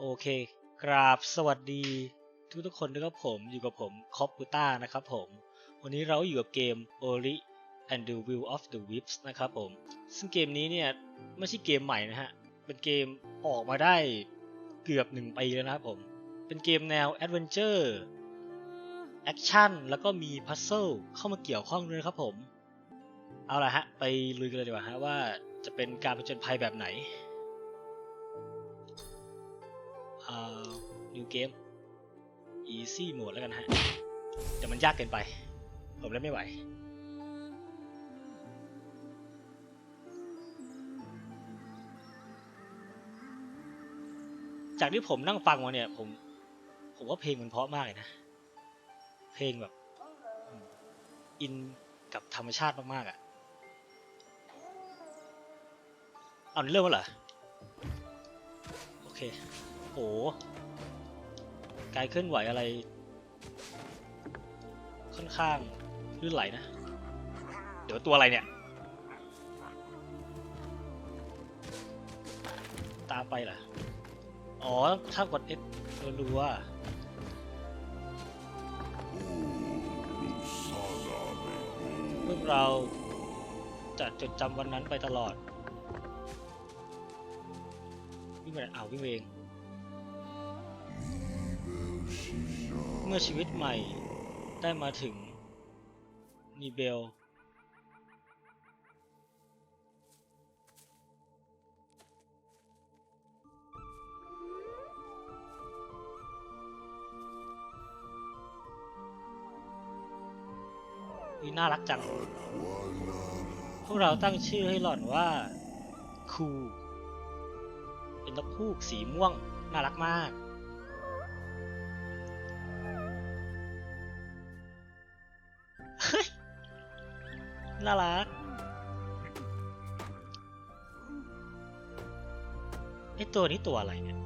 โอเคกราบสวัสดีทุกทุกคนด้วยครับผมอยู่กับผมคอปปูต้านะครับผมวันนี้เราอยู่กับเกม Ori and the Will of the Wisps นะครับผม ซึ่งเกมนี้เนี่ยไม่ใช่เกมใหม่นะฮะ เป็นเกมออกมาได้เกือบหนึ่งปีแล้วนะครับผม เป็นเกมแนว Adventure แอคชั่นแล้วก็มีพัซเซิลเข้ามาเกี่ยวข้องด้วยครับผม เอาละฮะ ไปลุยกันเลยดีกว่าฮะว่าจะเป็นการผจญภัยแบบไหน อ่า new game easy mode แล้วกันฮะ แต่มันยากเกินไป ผมเล่นไม่ไหว จากที่ผมนั่งฟังมาเนี่ย ผม ผมว่าเพลงมันเพราะมากเลยนะ เพลงแบบ อินกับธรรมชาติมากๆอะ่ะเอาเริ่มแล้วเหรอ โอเค ห การเคลื่อนไหวอะไร ค่อนข้างลื่นไหลนะ เดี๋ยวตัวอะไรเนี่ย ตาไปเหรออ๋อ ถ้ากด F รัวๆพวกเราจะจดจำวันนั้นไปตลอด วิ่งไปไหนอ้าววิ่งเอง เมื่อชีวิตใหม่ได้มาถึงนีเบลนี่น่ารักจัง พวกเราตั้งชื่อให้หล่อนว่า คู เป็นนกพูกสีม่วง น่ารักมาก น่ารักไอตัวนี้ตัวอะไรเนี่ย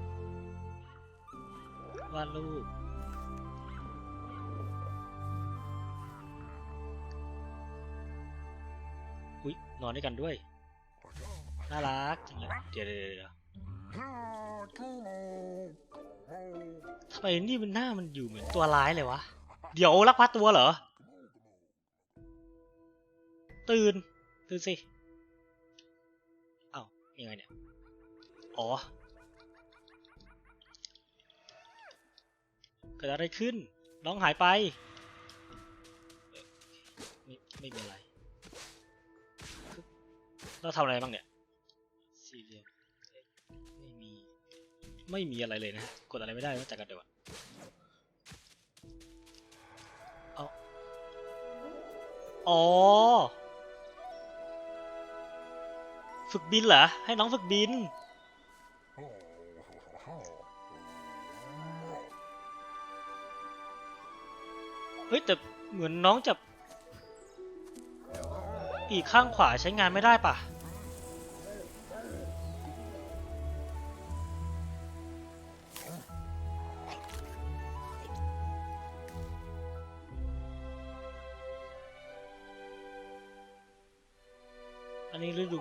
วาดรูปอุ้ยนอนด้วยกันด้วย น่ารักจังเลยเดี๋ยวเดี๋ยวเดี๋ยวทำไมนี่มันหน้ามันอยู่เหมือนตัวร้ายเลยวะ เดี๋ยวลักพาตัวเหรอ ตื่น ตื่นสิ เอ้ายังไงเนี่ย อ๋อ เกิดอะไรขึ้น น้องหายไปเอ่อไม่ไม่มีอะไร เราทำอะไรบ้างเนี่ย สี่เหลี่ยมไม่มี ไม่มีอะไรเลยนะ กดอะไรไม่ได้นอกจากกันเดี๋ยวอะเอาอ๋อ ฝึกบินเหรอ ให้น้องฝึกบิน เฮ้ย แต่เหมือนน้องจะ อีกข้างขวาใช้งานไม่ได้ป่ะ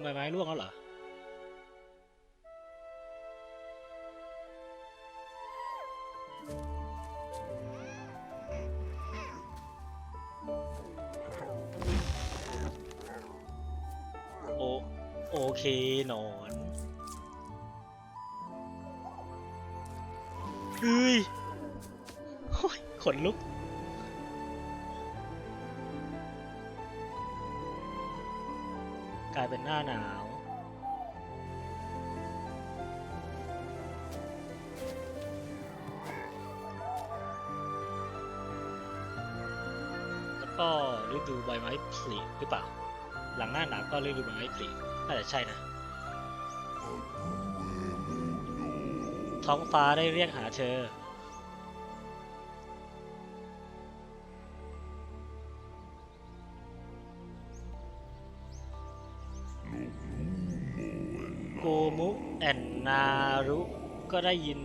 ใบไม้ร่วงแล้วเหรอ โอโอเคหนอนเฮ้ยขนลุก ก็ฤดูใบไม้ผลิหรือเปล่า หลังหน้าหนาวก็ฤดูใบไม้ผลิน่าจะใช่นะ ท้องฟ้าได้เรียกหาเธอ โกมุแอนนารุ ก็ได้ยิน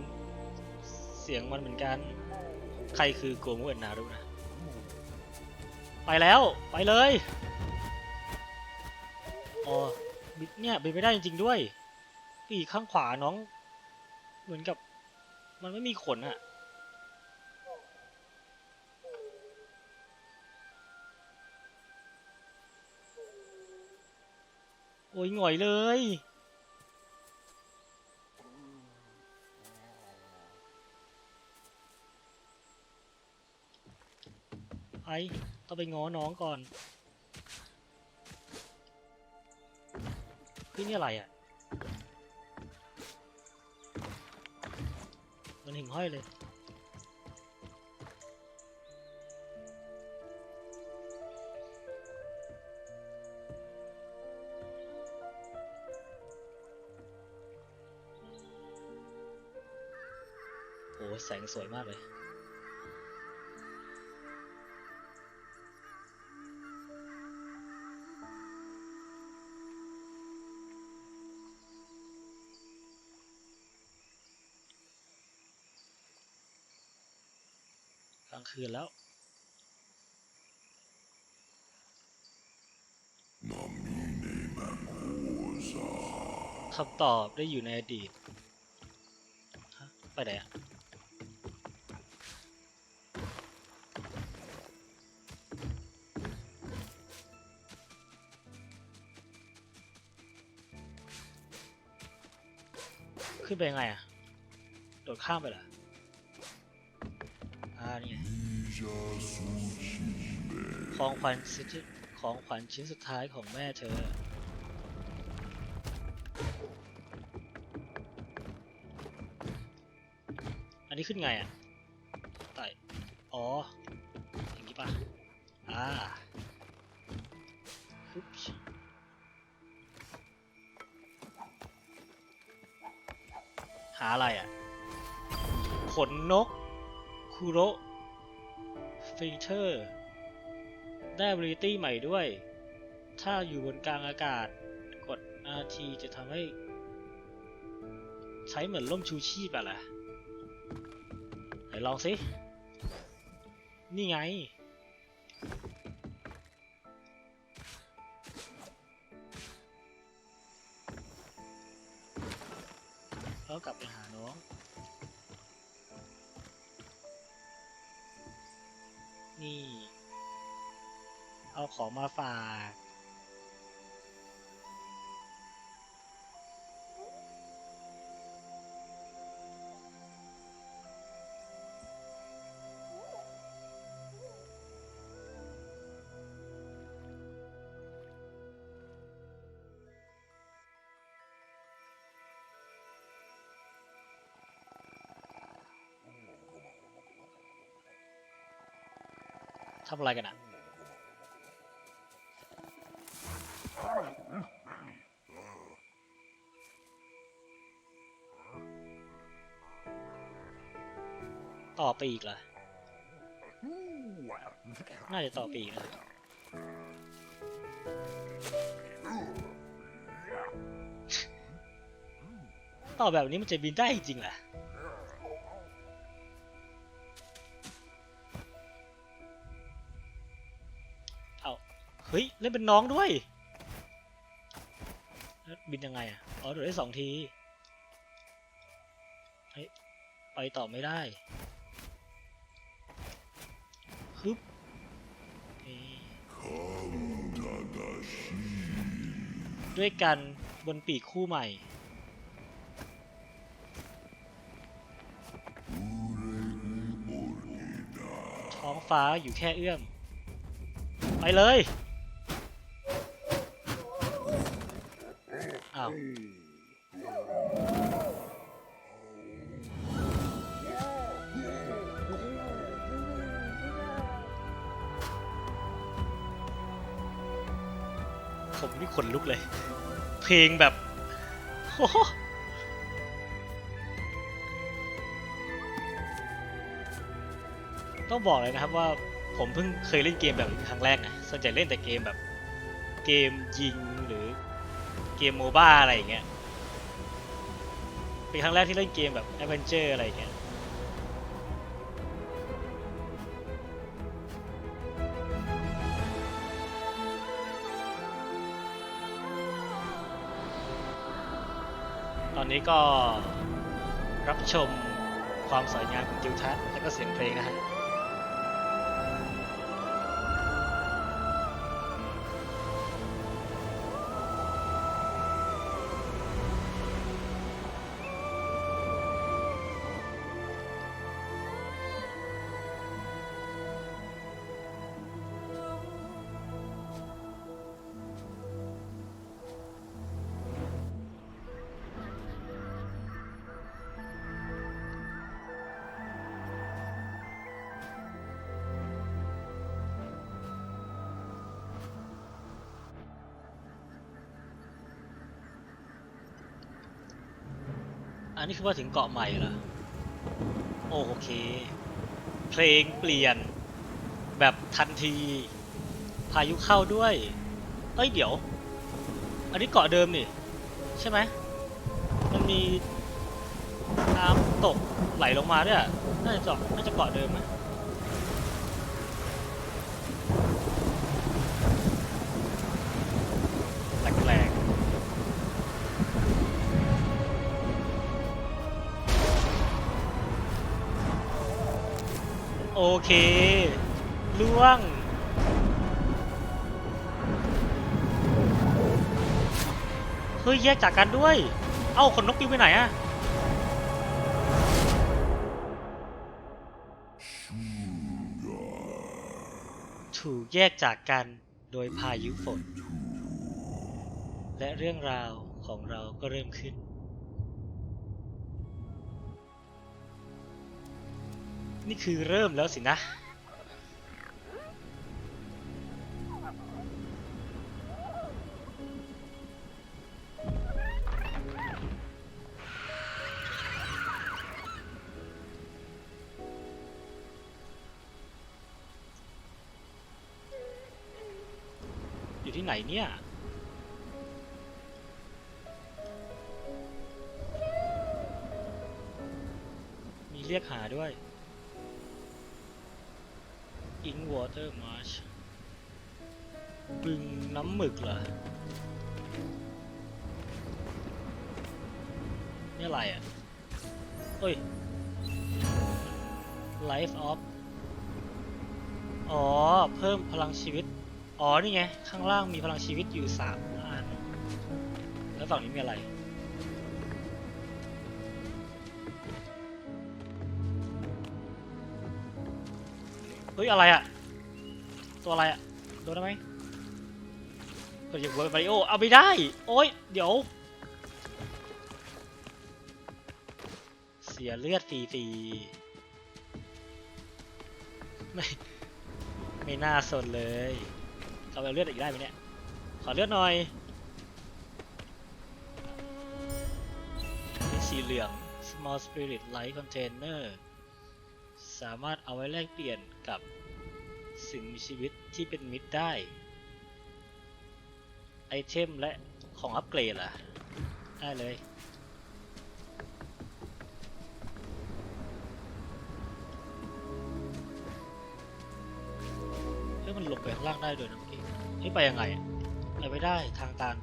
เสียงมันเหมือนกัน ใครคือโกมุแอนนารุนะ ไปแล้วไปเลยอ๋อบิเนี่ยเป็นไปได้จริงๆด้วยปีกข้างขวาน้อง เหมือนกับ มันไม่มีขนอะโอ้ยหงอยเลย ไอ ต้องไปง้อน้องก่อนเฮ้ยนี่อะไรอะ มันหิ่งห้อยเลย โอ้แสงสวยมากเลยางคืนแล้วคำตอบได้อยู่ในอดีตไปไหนอะขึ้นไปยังไงอะโดดข้ามไปเหรอานี่ของขวัญชิ้นของขวัญชิ้นสุดท้ายของแม่เธอ อันนี้ขึ้นไงอะไต่อ๋อ อย่างนี้ป่ะ อ่าฮึบหาอะไรอะ ขนนก คูโรฟีเจอร์ได้บริตี้ใหม่ด้วย ถ้าอยู่บนกลางอากาศกด RT จะทำให้ ใช้เหมือนล่มชูชีพอะล่ะไหนลองสิ นี่ไง นี่ เอาของมาฝาก ทำอะไรกันอะต่อไปอีกเหรอ น่าจะต่อไปอีกนะต่อแบบนี้มันจะบินได้จริงเหรอ ฮ้ย เล่นเป็นน้องด้วย บินยังไงอะ อ๋อโดดได้สองที เฮ้ย ไปต่อไม่ได้ฮึบด้วยกันบนปีกคู่ใหม่ท้องฟ้าอยู่แค่เอื้อม ไปเลย ผมนี่ขนลุกเลย เพลงแบบโอ้โหต้องบอกเลยนะครับว่าผมเพิ่งเคยเล่นเกมแบบนี้ครั้งแรกนะส่วนใหญ่เล่นแต่เกมแบบ เกมยิง เกมโมบ้าอะไรอย่างเงี้ย เป็นครั้งแรกที่เล่นเกมแบบแอดเวนเจอร์อะไรอย่างเงี้ยตอนนี้ก็รับชมความสวยงามของทิวทัศน์และก็เสียงเพลงนะฮะ นนี้คือว่าถึงเกาะใหม่เหรอโอเค เพลงเปลี่ยน แบบทันที พายุเข้าด้วย เอ้ยเดี๋ยว อันนี้เกาะเดิมนี่ ใช่ไหม มันมีน้ำตกไหลลงมาด้วยน่าจะเกาะน่าจะเกาะเดิมไหม เคล่วง เฮ้ย แยกจากกันด้วย เอ้าขนนกปิวไปไหนอะถูกแยกจากกันโดยพายุฝน และเรื่องราวของเราก็เริ่มขึ้น นี่คือเริ่มแล้วสินะ อยู่ที่ไหนเนี่ย หมึกเหรอนี่อะไรอะเฮ้ย Life of อ๋อ เพิ่มพลังชีวิต อ๋อ นี่ไง ข้างล่างมีพลังชีวิตอยู่สามอัน แล้วฝั่งนี้มีอะไร เฮ้ย อะไรอะ ตัวอะไรอะ โดนได้ไหม กดยิงเวอร์บาริโอเอาไม่ได้ โอ้ย เดี๋ยว เสียเลือดฟรีไม่ไม่น่าสนเลยเอาไปเลือดอีกได้ไหมเนี่ย ขอเลือดหน่อยเป็นสีเหลือง small spirit light container สามารถเอาไว้แลกเปลี่ยนกับสิ่งมีชีวิตที่เป็นมิตรได้ ไอเทมและของอัปเกรดล่ะ ได้เลย เฮ้ยมันลงไปข้างล่างได้ด้วยนะเมื่อกี้เฮ้ยไปยังไงอะไปไม่ได้ทางตัน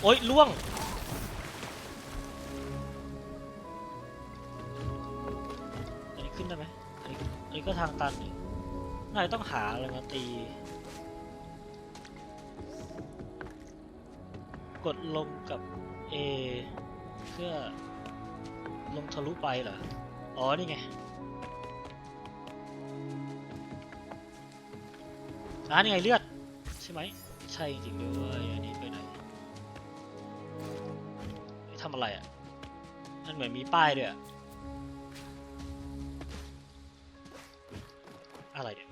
โอ๊ยล่วง อันนี้ขึ้นได้ไหมอันนี้อันนี้ก็ทางตันนี่น่าจะต้องหาอะไรมาตี กดลงกับ A เพื่อลงทะลุไปเหรอ อ๋อ นี่ไงอ่านี่ไงเลือด ใช่ไหม ใช่จริงด้วยอันนี้ไปไหนทำอะไรอะนั่นเหมือนมีป้ายด้วยอะอะไรเนี่ย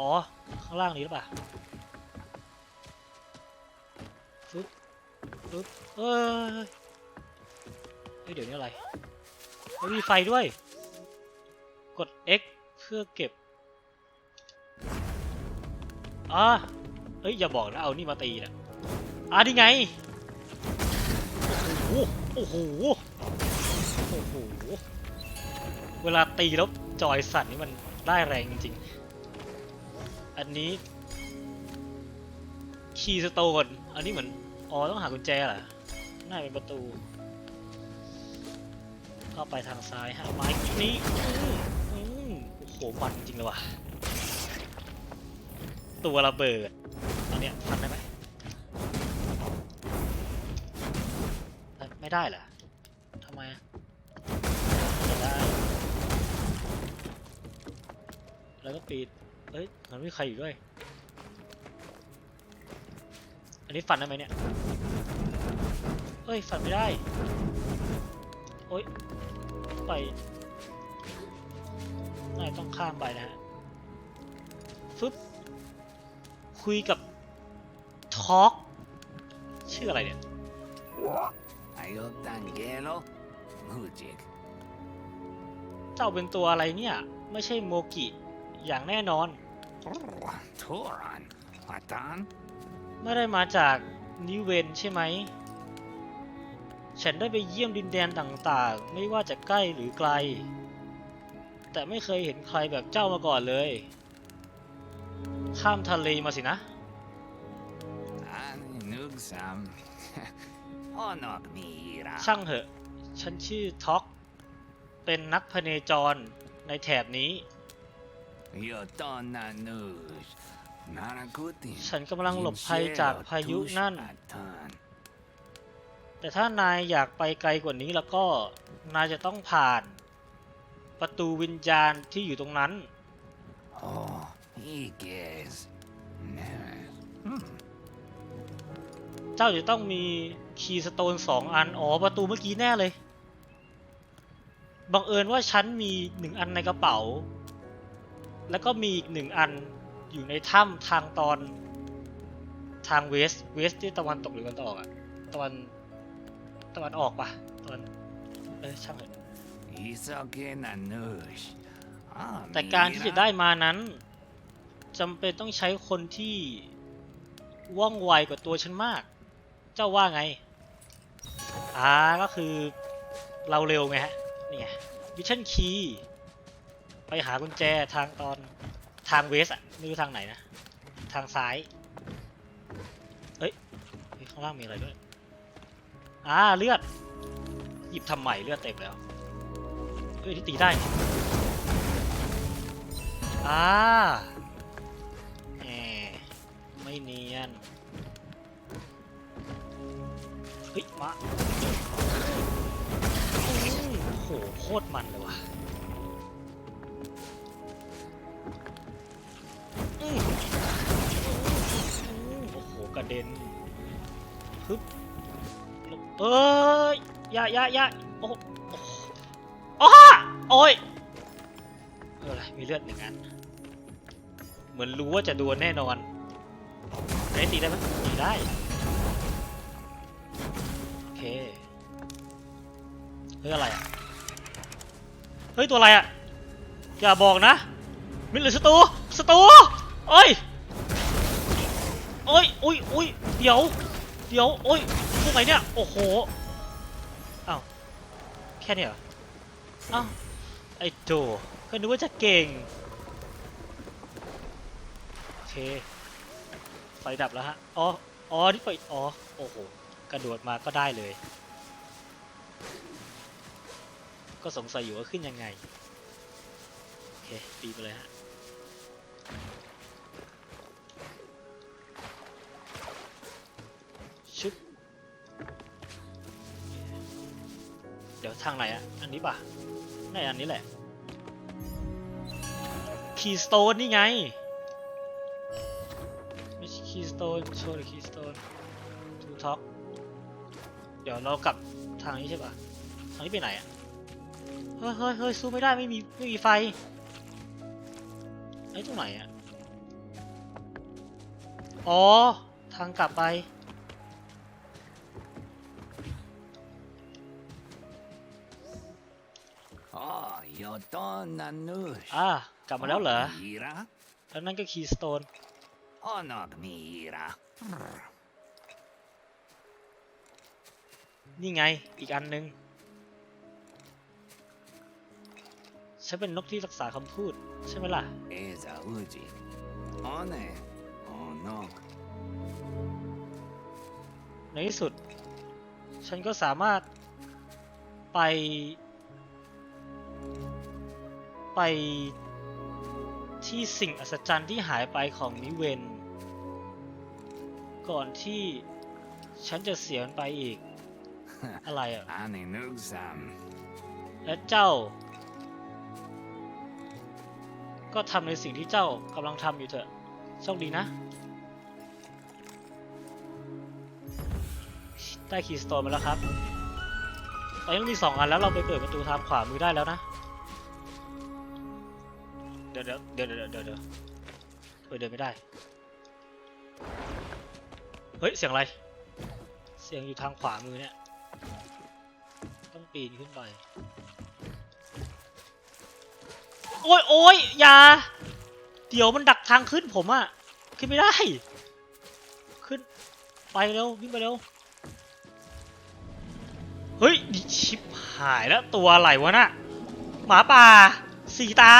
อ๋อ ข้างล่างนี้หรือเปล่า ฟึบเอ้ยเฮ้ย เดี๋ยวนี้อะไรเฮ้ยมีไฟด้วย กด X เพื่อเก็บอ่าเฮ้ย อย่าบอกนะ เอานี่มาตีนะอ่านี่ไง โอ้โห โอ้โห โอ้โห เวลาตีแล้วจอยสั่นนี่มันได้แรงจริงๆ อันนี้คีสโตน อันนี้เหมือน อ๋อต้องหากุญแจเหรอน่าเป็นประตูเข้าไปทางซ้ายฮะไม้นี้อืมโอ้โหมันจริงเลยว่ะ ตัวระเบิดตอนเนี้ยฟันได้ไหมไม่ได้เหรอทำไมอะได้แล้วก็ปิดเอ้ยมันไม่มีใครอยู่ด้วย อันนี้ฟันได้ไหมเนี่ยเฮ้ยฟันไม่ได้ โอ๊ยไปน่าจะต้องข้ามไปนะฮะฟึบคุยกับทอล์กชื่ออะไรเนี่ย Ayotangelo Mujik. เจ้าเป็นตัวอะไรเนี่ย ไม่ใช่โมกิอย่างแน่นอน Toran. Matan? ไม่ได้มาจากนิเวนใช่ไหม ฉันได้ไปเยี่ยมดินแดนต่างๆ ไม่ว่าจะใกล้หรือไกล แต่ไม่เคยเห็นใครแบบเจ้ามาก่อนเลย ข้ามทะเลมาสินะ Ani nugsam. Onog mira. ช่างเหอะ ฉันชื่อท็อก เป็นนักพเนจรในแถบนี้ Yotona nuj. Naragutin. ฉันกำลังหลบภัยจากพายุนั่น Atan. แต่ถ้านายอยากไปไกลกว่านี้แล้วก็นายจะต้องผ่าน ประตูวิญญาณที่อยู่ตรงนั้น Oh, Iges. Hmm. เจ้าจะต้องมีคีย์สโตนสองอัน อ๋อ ประตูเมื่อกี้แน่เลย บังเอิญว่าฉันมีหนึ่งอันในกระเป๋า แล้วก็มีอีกหนึ่งอัน อยู่ในถ้ำทางตอนทางเวสเวสที่ตะวันตกหรือตะวันออกอะตะวันตะวันออกปะตะวันเออช่างเถอะ Isoke na nuj. Ah, แต่การที่จะ mira. ได้มานั้นจำเป็นต้องใช้คนที่ว่องไวกว่าตัวฉันมาก เจ้าว่าไงอ่าก็คือเราเร็วไงฮะนี่ไงวิชั่นคีย์ไปหากุญแจทางตอน ทางเวสอะไม่รู้ทางไหนนะ ทางซ้าย เอ้ยเฮ้ยข้างล่างมีอะไรด้วย อ่าเลือด หยิบทำใหม่เลือดเต็มแล้วเอ้ยที่ตีได้ อ่าแหมไม่เนียน เฮ้ยมาโอ้โหโคตรมันเลยว่ะ เด็นฮึบเอ้ยอย่าอย่าอย่าโอ้โหโอ้โอ้ยเอออะไรมีเลือดหนึ่งอันเหมือนรู้ว่าจะโดนแน่นอนอันนี้ตีได้ไหมตีได้โอเคเฮ้ยอะไรอะเฮ้ยตัวอะไรอะอย่าบอกนะมิดหรือสตูสตูเอ้ย เอ้ยอุ้ยอุ้ยเดี๋ยว เดี๋ยวโอ้ยพวกไหนเนี่ย โอ้โหอ้าวแค่เนี้เหรออ้าวไอ้โจก็นึกว่าจะเก่ง โอเค ไฟดับแล้วฮะ อ๋อ อ๋อ นี่ไฟ อ๋อ โอ้โห กระโดดมาก็ได้เลย ก็สงสัยอยู่ว่าขึ้นยังไง โอเค ตีไปเลยฮะ ทางไหนอะอันนี้ป่ะน่าจะอันนี้แหละคีย์สโตนนี่ไงไม่ใช่คีย์สโตนโชว์หรือคีย์สโตนทูท็อกเดี๋ยวเรากลับทางนี้ใช่ป่ะทางนี้ไปไหนอะเฮ้ยเฮ้ยเฮ้ยสู้ไม่ได้ไม่มีไม่มีไฟไอ้ตรงไหนอะอ๋อ ทางกลับไป อ่ากลับมาแล้วเหรอ Mira. แล้วนั่นก็คีย์สโตน Onog mira. นี่ไง อีกอันหนึ่งฉันเป็นนกที่รักษาคำพูด ใช่ไหมล่ะ Eza ujik. One. Onog. ในในที่สุด ฉันก็สามารถไป ไปที่สิ่งอัศจรรย์ที่หายไปของนิเวน ก่อนที่ฉันจะเสียมันไปอีก อะไรอะ Ani nugsam. และเจ้า ก็ทำในสิ่งที่เจ้ากำลังทำอยู่เถอะโชคดีนะ ได้คีย์สโตนมาแล้วครับ ตอนนี้เรามีสองอันแล้วเราไปเปิดประตูทางขวามือได้แล้วนะเดี๋ยวเดี๋ยวเดี๋ยวเดี๋ยวเดี๋ยวเดี๋ยวเฮ้ยเดินไม่ได้ เฮ้ย เสียงอะไร เสียงอยู่ทางขวามือเนี่ย ต้องปีนขึ้นไป โอ้ยโอ้ยอย่า เดี๋ยวมันดักทางขึ้นผมอะขึ้นไม่ได้ ขึ้น ไปเร็ววิ่งไปเร็ว เฮ้ยดิชิบหายแล้วตัวอะไรวะน่ะ หมาป่า สีตา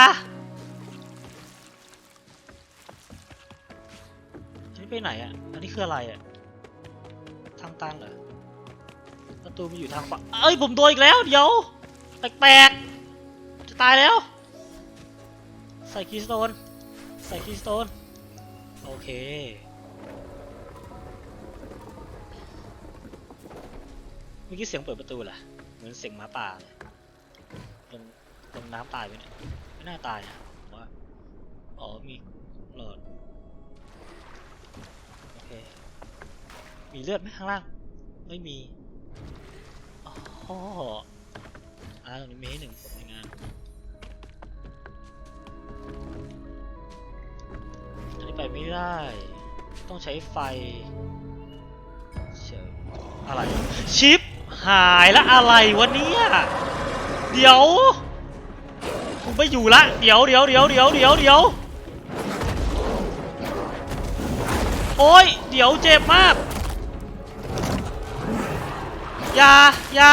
ไปไหนอะอันนี้คืออะไรอะทางตันเหรอ ประตูมันอยู่ทางขวาเอ้ย ผมโดนอีกแล้ว เดี๋ยว แปลกๆ จะตายแล้ว ใส่คีสโตน ใส่คีสโตน โอเค เมื่อกี้เสียงเปิดประตูเหรอ เหมือนเสียงหมาป่าเลยลงลงน้ำตายไปเนี่ย ไม่น่าตายนะผมว่า อ๋อ มีหลอด มีเลือดไหมข้างล่าง ไม่มีอ๋ออ่าตรงนี้มีให้หนึ่งผลในงานอันนี้ไปไม่ได้ ต้องใช้ไฟเชิญอะไร ชิปหายแล้วอะไรวะเนี่ย เดี๋ยวกูไม่อยู่ละ เดี๋ยวเดี๋ยวเดี๋ยวเดี๋ยวเดี๋ยวเดี๋ยวโอ้ย เดี๋ยวเจ็บมาก อย่าอย่า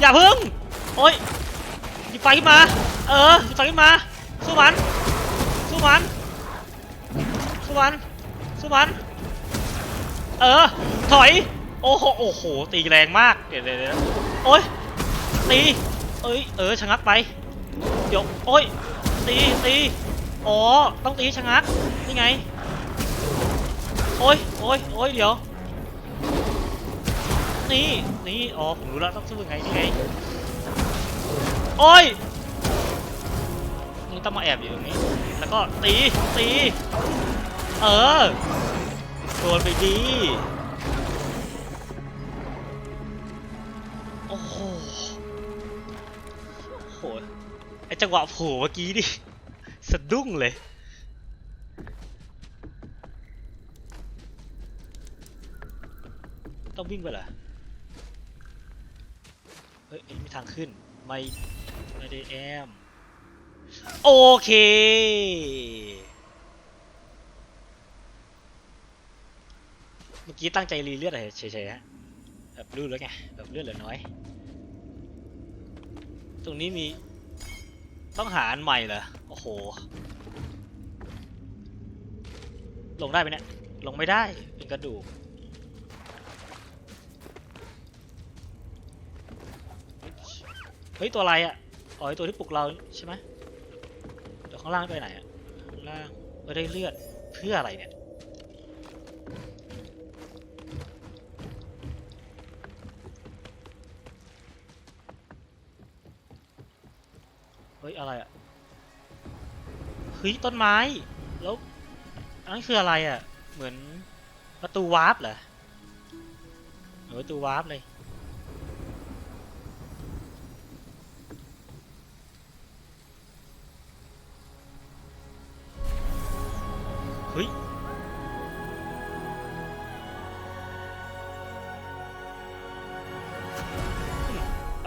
อย่าพึ่งโอ้ยหยิบไฟขึ้นมา เออหยิบไฟขึ้นมา สู้มัน สู้มัน สู้มัน สู้มัน เออ ถอย โอ้โห โอ้โห ตีแรงมาก เดี๋ยวเดี๋ยวเดี๋ยวโอ้ย ตี เอ้ย เออ ชะงักไป เดี๋ยว โอ้ย ตี ตี อ๋อ ต้องตีชะงัก นี่ไง โอ้ย โอ้ย โอ้ย เดี๋ยว นี่นี่อ๋อผมรู้แล้วต้องสู้ยังไงนี่ไงโอ้ยมึงต้องมาแอบอยู่ตรงนี้ แล้วก็ตีตี เออโดนไปดีโอ้โหโอ้หไอจังหวะโผล่เมื่อกี้ดิสะดุ้งเลยต้องวิ่งไปเหรอ เฮ้ยอันนี้มีทางขึ้น ไม่ไม่ได้แอม โอเค เมื่อกี้ตั้งใจรีเลือดอะไรเฉยๆฮะ แบบรู้แล้วไง แบบเลือดเหลือน้อย ตรงนี้มี ต้องหาอันใหม่เหรอ โอ้โห ลงได้ไหมเนี่ย ลงไม่ได้ เป็นกระดูก เฮ้ยตัวอะไรอะอ๋อตัวที่ปลุกเราใช่ไหมเดี๋ยวข้างล่างไปไหนอะข้างล่างเออได้เลือดเพื่ออะไรเนี่ยเฮ้ยอะไรอะเฮ้ยต้นไม้แล้วอันนั้นคืออะไรอะเหมือนประตูวาร์ปเหรอเหมือนประตูวาร์ปเลย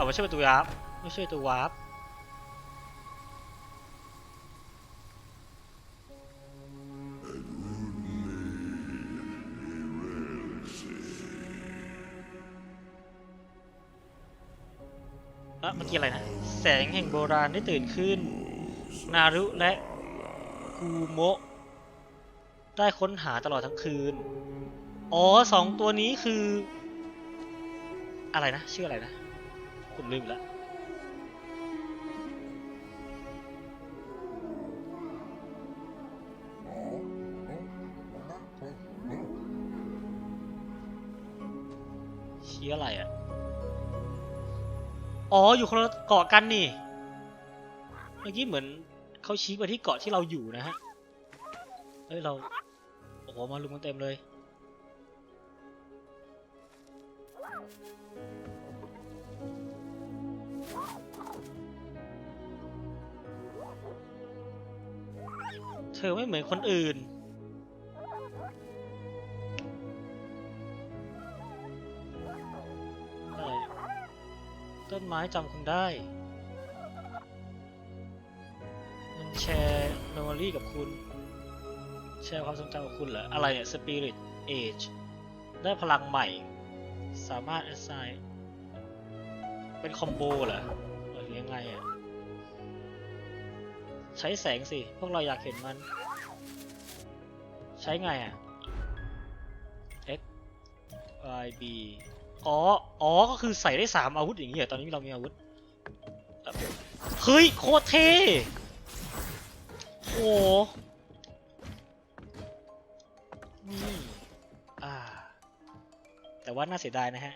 เอาไม่ใช่ประตูวาร์ปไม่ใช่ประตูวาร์ปเอะเมื่อกี้อะไรนะ แสงแห่งโบราณได้ตื่นขึ้น นารุและกูโมะได้ค้นหาตลอดทั้งคืน อ๋อสองตัวนี้คือ อะไรนะ ชื่ออะไรนะ ผมลืมแล้วชี้อะไรอะ อ๋อ อยู่คนละเกาะกันนี่ เมื่อกี้เหมือนเขาชี้ไปที่เกาะที่เราอยู่นะฮะ เฮ้ย เรา โอ้โห มาลุมกันเต็มเลย เธอไม่เหมือนคนอื่นอะไรต้นไม้จำคุณได้มันแชร์เมมโมรี่กับคุณ แชร์ความทรงจำกับคุณเหรอ อะไรเนี่ย Spirit Age ได้พลังใหม่ สามารถ assign เป็นคอมโบเหรอหรือยังไงอะ ใช้แสงสิ พวกเราอยากเห็นมัน ใช้ไงอะ X Y B อ๋อ อ๋อ ก็คือใส่ได้สามอาวุธอย่างนี้เหรอ ตอนนี้เรามีอาวุธ เฮ้ย โคตรเท่โอ้โหนี่อ่า แต่ว่าน่าเสียดายนะฮะ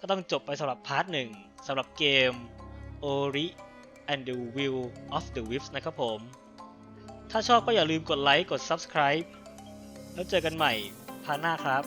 ก็ต้องจบไปสำหรับพาร์ทหนึ่งสำหรับเกม Ori and the Will of the Wisps นะครับผม ถ้าชอบก็อย่าลืมกดไลค์ กด Subscribe แล้วเจอกันใหม่พาหน้าครับ